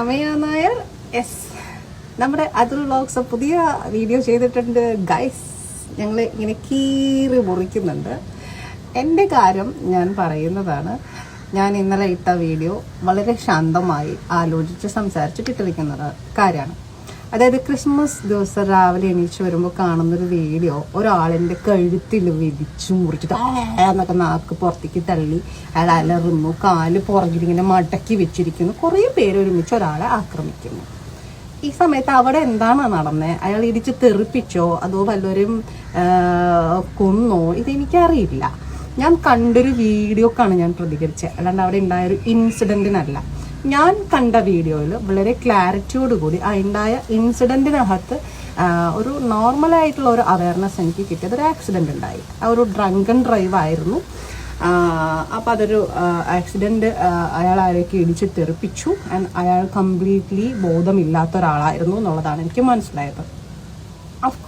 Amaya Nair. Yes നമ്മുടെ Athul vlogs പുതിയ video ചെയ്തിട്ടുണ്ട്. ഗൈസ് ഞങ്ങൾ ഇങ്ങനെ കീറി മുറിക്കുന്നുണ്ട്. എന്റെ കാര്യം ഞാൻ പറയുന്നതാണ്. ഞാൻ ഇന്നലെ ഇട്ട വീഡിയോ വളരെ ശാന്തമായി ആലോചിച്ച് സംസാരിച്ച് കിട്ടിരിക്കുന്നത് കാര്യമാണ് അതായത് ക്രിസ്മസ് ദിവസം രാവിലെ എണീച്ച് വരുമ്പോൾ കാണുന്നൊരു വീഡിയോ. ഒരാളിന്റെ കഴുത്തിൽ വിരിച്ചു മുറിച്ചിട്ട് എന്നൊക്കെ നാക്ക് പുറത്തേക്ക് തള്ളി അയാൾ അലറുന്നു കാൽ പുറകിലിങ്ങനെ മടക്കി വെച്ചിരിക്കുന്നു. കുറേ പേര് ഒരുമിച്ച് ഒരാളെ ആക്രമിക്കുന്നു. ഈ സമയത്ത് അവിടെ എന്താണ് നടന്നത് അയാൾ ഇടിച്ച് തെറിപ്പിച്ചോ? അതോ വല്ലവരും കൊന്നോ? ഇതെനിക്കറിയില്ല. ഞാൻ കണ്ടൊരു വീഡിയോക്കാണ് ഞാൻ പ്രതികരിച്ചത് അല്ലാണ്ട് അവിടെ ഉണ്ടായ ഒരു ഇൻസിഡന്റിനല്ല ഞാൻ കണ്ട വീഡിയോയിൽ വളരെ ക്ലാരിറ്റിയോട് കൂടി ആ ഉണ്ടായ ഇൻസിഡന്റിനകത്ത് ഒരു നോർമൽ ആയിട്ടുള്ള ഒരു അവയർനെസ് എനിക്ക് കിട്ടിയത് ഒരു ആക്സിഡന്റ് ഉണ്ടായി. ആ ഒരു ഡ്രങ്കൺ ഡ്രൈവ് ആയിരുന്നു. അപ്പം അതൊരു ആക്സിഡന്റ് അയാൾ ആരെയൊക്കെ ഇടിച്ച് തെറിപ്പിച്ചു. ആൻഡ് അയാൾ കംപ്ലീറ്റ്ലി ബോധമില്ലാത്ത ഒരാളായിരുന്നു എന്നുള്ളതാണ് എനിക്ക് മനസ്സിലായത്.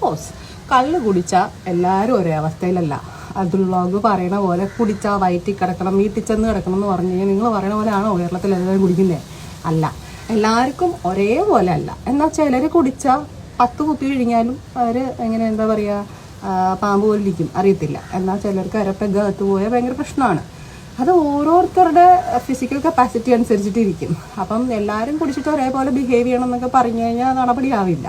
കോഴ്സ് കല്ല് കുടിച്ച എല്ലാവരും ഒരേ അവസ്ഥയിലല്ല. അതുള്ളോഗ് പറയണ പോലെ കുടിച്ചാ വയറ്റിൽ കിടക്കണം വീട്ടിൽ ചെന്ന് കിടക്കണം എന്ന് പറഞ്ഞു കഴിഞ്ഞാൽ നിങ്ങൾ പറയണ പോലെ ആണോ കേരളത്തിൽ എല്ലാവരും കുടിക്കുന്നത് അല്ല. എല്ലാവർക്കും ഒരേപോലെ അല്ല. എന്നാൽ ചിലർ കുടിച്ചാൽ പത്ത് കുപ്പി കഴിഞ്ഞാലും അവർ എങ്ങനെ എന്താ പറയുക പാമ്പ് പോലിരിക്കും അറിയത്തില്ല. എന്നാൽ ചിലർക്ക് അരപ്പ അകത്ത് പോയാൽ ഭയങ്കര പ്രശ്നമാണ്. അത് ഓരോരുത്തരുടെ ഫിസിക്കൽ കപ്പാസിറ്റി അനുസരിച്ചിട്ടിരിക്കും. അപ്പം എല്ലാവരും കുടിച്ചിട്ട് ഒരേപോലെ ബിഹേവ് ചെയ്യണം എന്നൊക്കെ പറഞ്ഞു കഴിഞ്ഞാൽ നടപടിയാവില്ല.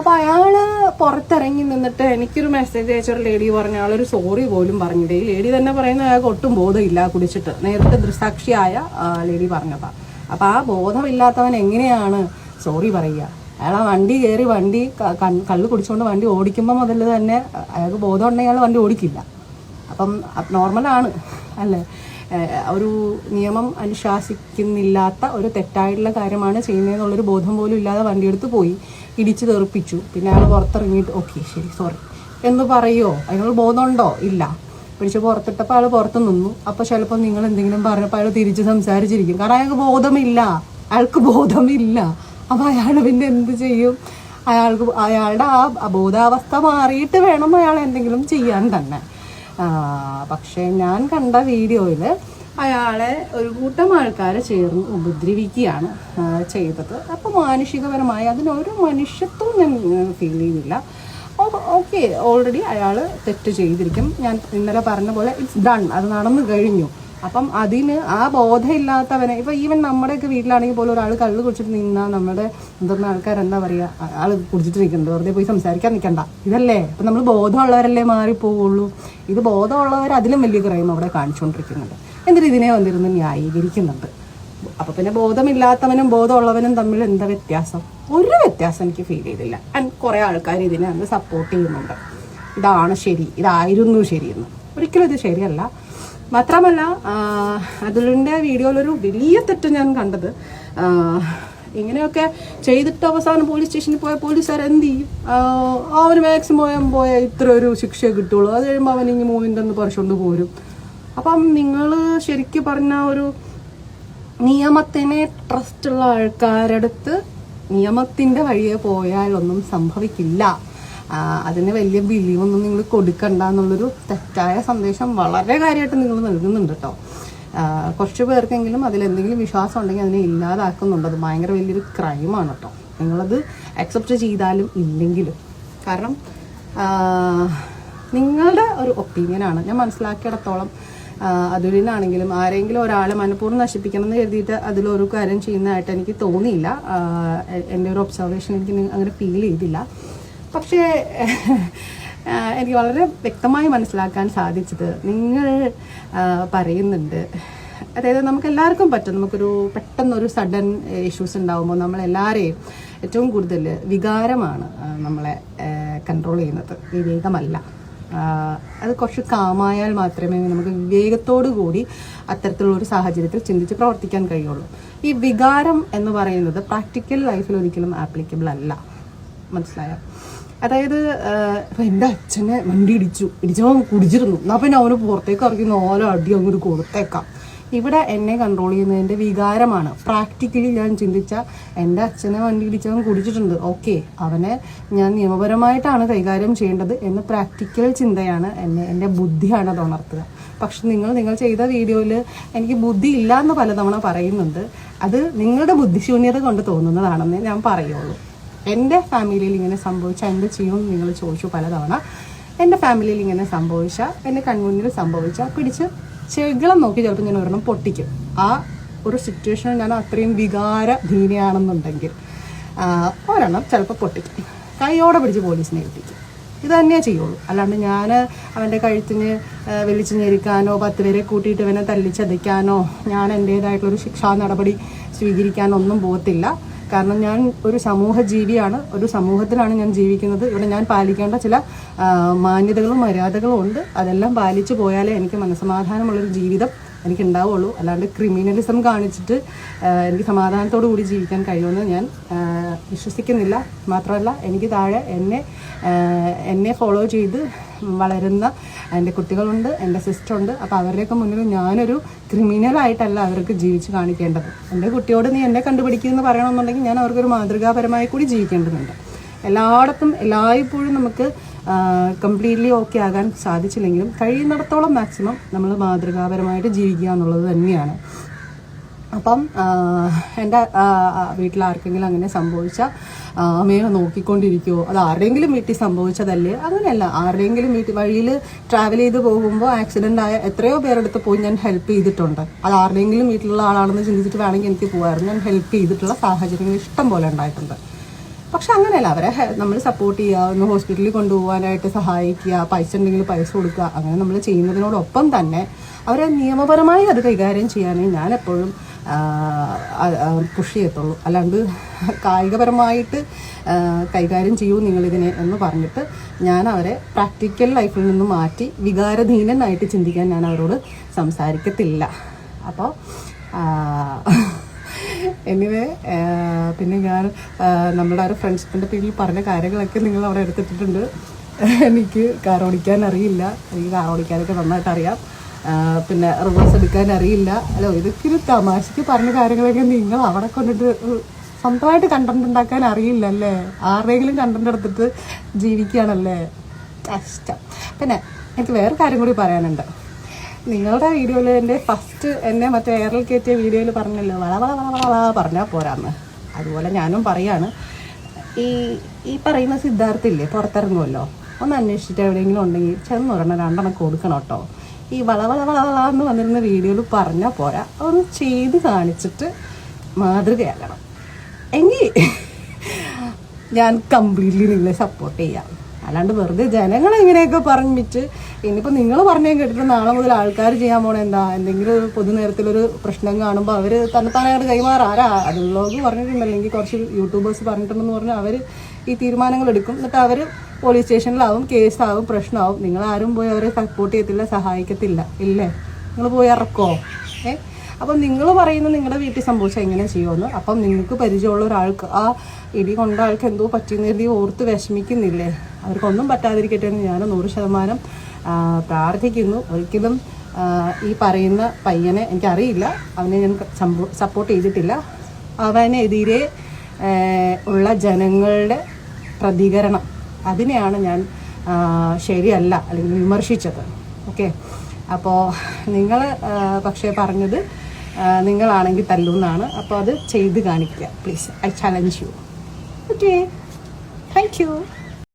അപ്പൊ അയാൾ പുറത്തിറങ്ങി നിന്നിട്ട് എനിക്കൊരു മെസ്സേജ് അയച്ചൊരു ലേഡി പറഞ്ഞ ആളൊരു സോറി പോലും പറഞ്ഞില്ല? ഈ ലേഡി തന്നെ പറയുന്ന അയാൾക്ക് ഒട്ടും ബോധമില്ല കുടിച്ചിട്ട്. നേരിട്ട് ദൃസാക്ഷിയായ ലേഡി പറഞ്ഞതാ. അപ്പൊ ആ ബോധമില്ലാത്തവൻ എങ്ങനെയാണ് സോറി പറയുക? അയാൾ ആ വണ്ടി കയറി വണ്ടി കള്ള് കുടിച്ചുകൊണ്ട് വണ്ടി ഓടിക്കുമ്പോൾ മുതൽ തന്നെ അയാൾക്ക് ബോധം ഉണ്ടെങ്കിൽ അയാൾ വണ്ടി ഓടിക്കില്ല. അപ്പം നോർമലാണ് അല്ലേ? ഒരു നിയമം അനുശാസിക്കുന്നില്ലാത്ത ഒരു തെറ്റായിട്ടുള്ള കാര്യമാണ് ചെയ്യുന്നതെന്നുള്ളൊരു ബോധം പോലും ഇല്ലാതെ വണ്ടിയെടുത്ത് പോയി. ഇടിച്ച് തെറിപ്പിച്ചു. പിന്നെ അയാൾ പുറത്തിറങ്ങിയിട്ട് ഓക്കെ ശരി സോറി എന്ന് പറയുമോ അയാൾ ബോധമുണ്ടോ? ഇല്ല. പിടിച്ച് പുറത്തിട്ടപ്പോൾ അയാൾ പുറത്ത് നിന്നു. അപ്പോൾ ചിലപ്പോൾ നിങ്ങൾ എന്തെങ്കിലും പറഞ്ഞപ്പോൾ അയാൾ തിരിച്ച് സംസാരിച്ചിരിക്കും. കാരണം അയാൾക്ക് ബോധമില്ല. അയാൾക്ക് ബോധമില്ല. അപ്പോൾ അയാൾ പിന്നെ എന്ത് ചെയ്യും? അയാൾക്ക് അയാളുടെ ആ ബോധാവസ്ഥ മാറിയിട്ട് വേണം അയാൾ എന്തെങ്കിലും ചെയ്യാൻ തന്നെ. പക്ഷേ ഞാൻ കണ്ട വീഡിയോയിൽ അയാളെ ഒരു കൂട്ടം ആൾക്കാർ ചേർന്ന് ഉപദ്രവിക്കുകയാണ് ചെയ്തത്. അപ്പോൾ മാനുഷികപരമായി അതിനൊരു മനുഷ്യത്വം ഞാൻ ഫീൽ ചെയ്തില്ല. ഓക്കെ ഓൾറെഡി അയാൾ തെറ്റ് ചെയ്തിരിക്കും. ഞാൻ ഇന്നലെ പറഞ്ഞ പോലെ ഇറ്റ്സ് ഡൺ അത് നടന്നു കഴിഞ്ഞു. അപ്പം അതിന് ആ ബോധമില്ലാത്തവനെ ഇപ്പം ഈവൻ നമ്മുടെയൊക്കെ വീട്ടിലാണെങ്കിൽ പോലും ഒരാൾ കള്ള് കുടിച്ചിട്ട് നിന്നാൽ നമ്മുടെ മുതിർന്ന ആൾക്കാർ എന്താ പറയുക ആൾ കുടിച്ചിട്ട് നിൽക്കുന്നുണ്ട് വെറുതെ പോയി സംസാരിക്കാൻ നിൽക്കണ്ട. ഇതല്ലേ? അപ്പം നമ്മൾ ബോധമുള്ളവരല്ലേ മാറിപ്പോവുള്ളൂ. ഇത് ബോധമുള്ളവർ അതിലും വലിയ ക്രൈം അവിടെ കാണിച്ചുകൊണ്ടിരിക്കുന്നുണ്ട്. എന്നിട്ട് ഇതിനെ വന്നിരുന്ന് ന്യായീകരിക്കുന്നുണ്ട്. അപ്പൊ പിന്നെ ബോധമില്ലാത്തവനും ബോധമുള്ളവനും തമ്മിൽ എന്താ വ്യത്യാസം? ഒരു വ്യത്യാസം എനിക്ക് ഫീൽ ചെയ്തില്ല. ആൻഡ് കുറെ ആൾക്കാർ ഇതിനെ അന്ന് സപ്പോർട്ട് ചെയ്യുന്നുണ്ട്. ഇതാണ് ശരി ഇതായിരുന്നു ശരിയെന്ന്. ഒരിക്കലും ഇത് ശരിയല്ല. മാത്രമല്ല അതിലിന്റെ വീഡിയോയിലൊരു വലിയ തെറ്റ് ഞാൻ കണ്ടത്. ഇങ്ങനെയൊക്കെ ചെയ്തിട്ട് അവസാനം പോലീസ് സ്റ്റേഷനിൽ പോയ പോലീസുകാർ എന്ത് ചെയ്യും? അവന് മാക്സിമം പോയാൽ ഇത്ര ഒരു ശിക്ഷ കിട്ടുള്ളൂ. അത് കഴിയുമ്പോൾ ഇനി മൂവിന്റെ പറിച്ചുകൊണ്ട് പോരും. അപ്പം നിങ്ങൾ ശരിക്കും പറഞ്ഞ ഒരു നിയമത്തിനെ ട്രസ്റ്റ് ഉള്ള ആൾക്കാരടുത്ത് നിയമത്തിന്റെ വഴിയെ പോയാൽ ഒന്നും സംഭവിക്കില്ല. അതിന് വലിയ ബിലീവൊന്നും നിങ്ങൾ കൊടുക്കണ്ട എന്നുള്ളൊരു തെറ്റായ സന്ദേശം വളരെ കാര്യമായിട്ട് നിങ്ങൾ നൽകുന്നുണ്ട് കേട്ടോ കുറച്ച് പേർക്കെങ്കിലും അതിലെന്തെങ്കിലും വിശ്വാസം ഉണ്ടെങ്കിൽ അതിനെ ഇല്ലാതാക്കുന്നുണ്ട്. അത് ഭയങ്കര വലിയൊരു ക്രൈമാണ് കേട്ടോ നിങ്ങളത് അക്സെപ്റ്റ് ചെയ്താലും ഇല്ലെങ്കിലും. കാരണം നിങ്ങളുടെ ഒരു ഒപ്പീനിയനാണ് ഞാൻ മനസ്സിലാക്കിയിടത്തോളം അതിനാണെങ്കിലും ആരെങ്കിലും ഒരാളെ മനഃപൂർവം നശിപ്പിക്കണം എന്ന് കരുതിയിട്ട് അതിലൊരു കാര്യം ചെയ്യുന്നതായിട്ട് എനിക്ക് തോന്നിയില്ല. എന്റെ ഒരു ഒബ്സർവേഷൻ എനിക്ക് അങ്ങനെ ഫീൽ ചെയ്തില്ല. പക്ഷേ എനിക്ക് വളരെ വ്യക്തമായി മനസ്സിലാക്കാൻ സാധിച്ചത് നിങ്ങൾ പറയുന്നുണ്ട്. അതായത് നമുക്ക് എല്ലാവർക്കും പറ്റും. നമുക്കൊരു പെട്ടെന്നൊരു സഡൻ ഇഷ്യൂസ് ഉണ്ടാകുമ്പോൾ നമ്മളെല്ലാവരെയും ഏറ്റവും കൂടുതൽ വികാരമാണ് നമ്മളെ കൺട്രോൾ ചെയ്യുന്നത്. വിവേകമല്ല. അത് കുറച്ച് കാമായാൽ മാത്രമേ നമുക്ക് വിവേകത്തോടു കൂടി അത്തരത്തിലുള്ള ഒരു സാഹചര്യത്തിൽ ചിന്തിച്ച് പ്രവർത്തിക്കാൻ കഴിയുള്ളൂ. ഈ വികാരം എന്ന് പറയുന്നത് പ്രാക്ടിക്കൽ ലൈഫിൽ ഒരിക്കലും ആപ്ലിക്കബിൾ അല്ല. മനസ്സിലായോ? അതായത് ഇപ്പൊ എന്റെ അച്ഛനെ വണ്ടി ഇടിച്ചു. ഇടിച്ചവൻ കുടിച്ചിരുന്നു. എന്നാ പിന്നെ അവന് പുറത്തേക്ക് ഇറങ്ങി നാലോ അടി അങ്ങോട്ട് കൊടുത്തേക്കാം. ഇവിടെ എന്നെ കൺട്രോൾ ചെയ്യുന്നതിന്റെ വികാരമാണ്. പ്രാക്ടിക്കലി ഞാൻ ചിന്തിച്ച എന്റെ അച്ഛനെ വണ്ടി ഇടിച്ചവൻ കുടിച്ചിട്ടുണ്ട്. ഓക്കെ അവനെ ഞാൻ നിയമപരമായിട്ടാണ് കൈകാര്യം ചെയ്യേണ്ടത് എന്ന പ്രാക്ടിക്കൽ ചിന്തയാണ് എന്നെ എന്റെ ബുദ്ധിയാണ് അത് ഉണർത്തുക. പക്ഷെ നിങ്ങൾ നിങ്ങൾ ചെയ്ത വീഡിയോയിൽ എനിക്ക് ബുദ്ധി ഇല്ല എന്ന് പലതവണ പറയുന്നുണ്ട്. അത് നിങ്ങളുടെ ബുദ്ധിശൂന്യത കൊണ്ട് തോന്നുന്നതാണെന്ന് ഞാൻ പറയുള്ളൂ. എന്റെ ഫാമിലിയിൽ ഇങ്ങനെ സംഭവിച്ച എന്ത് ചെയ്യും നിങ്ങൾ ചോദിച്ചു പലതവണ എന്റെ ഫാമിലിയിൽ ഇങ്ങനെ സംഭവിച്ച എന്റെ കൺമുന്നിൽ സംഭവിച്ച പിടിച്ച് ചെകിളം നോക്കി ചിലപ്പോൾ ഞാൻ ഒരെണ്ണം പൊട്ടിക്കും. ആ ഒരു സിറ്റുവേഷനിൽ ഞാൻ അത്രയും വികാര ധീനയാണെന്നുണ്ടെങ്കിൽ ആ, ഒരെണ്ണം ചിലപ്പോൾ പൊട്ടിക്കും. കൈയോടെ പിടിച്ച് പോലീസിനെ ഏൽപ്പിക്കും. ഇത് തന്നെയേ ചെയ്യുള്ളൂ. അല്ലാണ്ട് ഞാൻ അവന്റെ കഴുത്തിന് വലിച്ചു ഞെരിക്കാനോ പത്ത് പേരെ കൂട്ടിയിട്ട് ഇവനെ തല്ലിച്ചതയ്ക്കാനോ ഞാൻ എന്റേതായിട്ടുള്ളൊരു ശിക്ഷാ നടപടി സ്വീകരിക്കാനോ ഒന്നും പോകത്തില്ല. കാരണം ഞാൻ ഒരു സമൂഹ ജീവിയാണ് ഒരു സമൂഹത്തിലാണ് ഞാൻ ജീവിക്കുന്നത്. ഇവിടെ ഞാൻ പാലിക്കേണ്ട ചില മാന്യതകളും മര്യാദകളും ഉണ്ട്. അതെല്ലാം പാലിച്ചു പോയാലേ എനിക്ക് മനസ്സമാധാനമുള്ളൊരു ജീവിതം എനിക്ക് ഉണ്ടാവുള്ളൂ അല്ലാണ്ട് ക്രിമിനലിസം കാണിച്ചിട്ട് എനിക്ക് സമാധാനത്തോടു കൂടി ജീവിക്കാൻ കഴിയുമെന്ന് ഞാൻ വിശ്വസിക്കുന്നില്ല. മാത്രമല്ല എനിക്ക് താഴെ എന്നെ എന്നെ ഫോളോ ചെയ്ത് വളരുന്ന എന്റെ കുട്ടികളുണ്ട് എന്റെ സിസ്റ്റർ ഉണ്ട് അപ്പോൾ അവരുടെയൊക്കെ മുന്നിൽ ഞാനൊരു ക്രിമിനലായിട്ടല്ല അവർക്ക് ജീവിച്ച് കാണിക്കേണ്ടത്. എന്റെ കുട്ടിയോട് നീ എന്നെ കണ്ടുപിടിക്കുമെന്ന് പറയണമെന്നുണ്ടെങ്കിൽ ഞാൻ അവർക്കൊരു മാതൃകാപരമായി കൂടി ജീവിക്കേണ്ടതുണ്ട്. എല്ലായിടത്തും എല്ലായ്പ്പോഴും നമുക്ക് കംപ്ലീറ്റ്ലി ഓക്കെ ആകാൻ സാധിച്ചില്ലെങ്കിലും കഴിയുന്നിടത്തോളം മാക്സിമം നമ്മൾ മാതൃകാപരമായിട്ട് ജീവിക്കുക എന്നുള്ളത് തന്നെയാണ്. അപ്പം എന്റെ വീട്ടിൽ ആർക്കെങ്കിലും അങ്ങനെ സംഭവിച്ചാൽ അമ്മയെ നോക്കിക്കൊണ്ടിരിക്കുമോ അത് ആരുടെയെങ്കിലും വീട്ടിൽ സംഭവിച്ചതല്ലേ? അങ്ങനെയല്ല. ആരുടെയെങ്കിലും വീട്ടിൽ വഴിയിൽ ട്രാവൽ ചെയ്ത് പോകുമ്പോൾ ആക്സിഡന്റ് ആയ എത്രയോ പേരെടുത്ത് പോയി ഞാൻ ഹെൽപ്പ് ചെയ്തിട്ടുണ്ട്. അത് ആരുടെയെങ്കിലും വീട്ടിലുള്ള ആളാണെന്ന് ചിന്തിച്ചിട്ട് വേണമെങ്കിൽ എനിക്ക് പോകാമായിരുന്നു ഞാൻ ഹെൽപ്പ് ചെയ്തിട്ടുള്ള സാഹചര്യങ്ങൾ ഇഷ്ടം പോലെ ഉണ്ടായിട്ടുണ്ട്. പക്ഷെ അങ്ങനെയല്ല. അവരെ നമ്മൾ സപ്പോർട്ട് ചെയ്യുക ഒന്ന് ഹോസ്പിറ്റലിൽ കൊണ്ടുപോകാനായിട്ട് സഹായിക്കുക പൈസ ഉണ്ടെങ്കിൽ പൈസ കൊടുക്കുക അങ്ങനെ നമ്മൾ ചെയ്യുന്നതിനോടൊപ്പം തന്നെ അവരെ നിയമപരമായി അത് കൈകാര്യം ചെയ്യാനേ ഞാൻ എപ്പോഴും പുഷ് ചെയ്യത്തുള്ളൂ. അല്ലാണ്ട് കായികപരമായിട്ട് കൈകാര്യം ചെയ്യൂ നിങ്ങളിതിനെ എന്ന് പറഞ്ഞിട്ട് ഞാൻ അവരെ പ്രാക്ടിക്കൽ ലൈഫിൽ നിന്ന് മാറ്റി വികാരധീനനായിട്ട് ചിന്തിക്കാൻ ഞാൻ അവരോട് സംസാരിക്കത്തില്ല. അപ്പോൾ എനിവേ പിന്നെ ഞാൻ നമ്മുടെ ഒരു ഫ്രണ്ട്ഷിപ്പിന്റെ പേരിൽ പറഞ്ഞ കാര്യങ്ങളൊക്കെ നിങ്ങൾ അവിടെ എടുത്തിട്ടുണ്ട് എനിക്ക് കാർ ഓടിക്കാൻ അറിയില്ല. എനിക്ക് കാർ ഓടിക്കാനൊക്കെ നന്നായിട്ട് അറിയാം പിന്നെ റിവേഴ്സ് എടുക്കാൻ അറിയില്ല. അല്ലോ ഇതൊക്കെ ഒരു തമാശക്ക് പറഞ്ഞ കാര്യങ്ങളൊക്കെ നിങ്ങൾ അവിടെ കൊണ്ടിട്ട് സ്വന്തമായിട്ട് കണ്ടന്റ് ഉണ്ടാക്കാൻ അറിയില്ല അല്ലേ ആരുടെയെങ്കിലും കണ്ടന്റ് എടുത്തിട്ട് ജീവിക്കുകയാണല്ലേ? കഷ്ടം. പിന്നെ എനിക്ക് വേറെ കാര്യം കൂടി പറയാനുണ്ട്. നിങ്ങളുടെ വീഡിയോയിൽ എന്റെ ഫസ്റ്റ് എന്നെ മറ്റേ എയറിൽ കയറ്റിയ വീഡിയോയിൽ പറഞ്ഞല്ലോ വള വള വള വള പറഞ്ഞാൽ പോരാന്ന്. അതുപോലെ ഞാനും പറയാണ്. ഈ ഈ പറയുന്ന സിദ്ധാർത്ഥില്ലേ പുറത്തിറങ്ങുമല്ലോ ഒന്ന് അന്വേഷിച്ചിട്ട് എവിടെയെങ്കിലും ഉണ്ടെങ്കിൽ ചെന്ന് പറഞ്ഞാൽ രണ്ടെണ്ണം കൊടുക്കണം കേട്ടോ. ഈ വള വള വള വള എന്ന് വന്നിരുന്ന വീഡിയോയിൽ പറഞ്ഞാൽ പോരാ. ഒന്ന് ചെയ്ത് കാണിച്ചിട്ട് മാതൃകയാകണം എങ്കിൽ ഞാൻ കംപ്ലീറ്റ്ലി നിങ്ങളെ സപ്പോർട്ട് ചെയ്യാം. അല്ലാണ്ട് വെറുതെ ജനങ്ങളെ ഇങ്ങനെയൊക്കെ പറഞ്ഞിട്ട് ഇനിയിപ്പോൾ നിങ്ങൾ പറഞ്ഞേ കേട്ടിട്ട് നാളെ മുതൽ ആൾക്കാർ ചെയ്യാൻ പോണേ എന്താ? എന്തെങ്കിലും പൊതുനേരത്തിലൊരു പ്രശ്നം കാണുമ്പോൾ അവർ തന്നെത്താനായിട്ട് കൈമാറാ. ആരാ? അതുള്ളവർക്ക് പറഞ്ഞിട്ടുണ്ട് അല്ലെങ്കിൽ കുറച്ച് യൂട്യൂബേഴ്സ് പറഞ്ഞിട്ടുണ്ടെന്ന് പറഞ്ഞാൽ അവർ ഈ തീരുമാനങ്ങൾ എടുക്കും എന്നിട്ട് അവർ പോലീസ് സ്റ്റേഷനിലാവും കേസാവും പ്രശ്നമാവും. നിങ്ങൾ ആരും പോയി അവരെ സപ്പോർട്ട് ചെയ്യത്തില്ല സഹായിക്കത്തില്ല. ഇല്ലേ? നിങ്ങൾ പോയി ഇറക്കോ? ഏ? അപ്പം നിങ്ങൾ പറയുന്നത് നിങ്ങളുടെ വീട്ടിൽ സംഭവിച്ചാൽ എങ്ങനെ ചെയ്യുമെന്ന്? അപ്പം നിങ്ങൾക്ക് പരിചയമുള്ള ഒരാൾക്ക് ആ ഇടി കൊണ്ട ആൾക്ക് എന്തോ പറ്റിയെന്ന് കരുതി ഓർത്ത് വിഷമിക്കുന്നില്ലേ? അവർക്കൊന്നും പറ്റാതിരിക്കട്ടെ എന്ന് ഞാൻ നൂറ് ശതമാനം പ്രാർത്ഥിക്കുന്നു. ഒരിക്കലും ഈ പറയുന്ന പയ്യനെ എനിക്കറിയില്ല. അവനെ ഞാൻ സപ്പോർട്ട് ചെയ്തിട്ടില്ല. അവനെതിരെ ഉള്ള ജനങ്ങളുടെ പ്രതികരണം. അതിനെയാണ് ഞാൻ ശരിയല്ല അല്ലെങ്കിൽ വിമർശിച്ചത്. ഓക്കെ? അപ്പോൾ നിങ്ങൾ പക്ഷേ പറഞ്ഞത് നിങ്ങളാണെങ്കിൽ തല്ലുന്നാണ്. അപ്പോൾ അത് ചെയ്ത് കാണിക്കുക please. I challenge you. Okay? Thank you.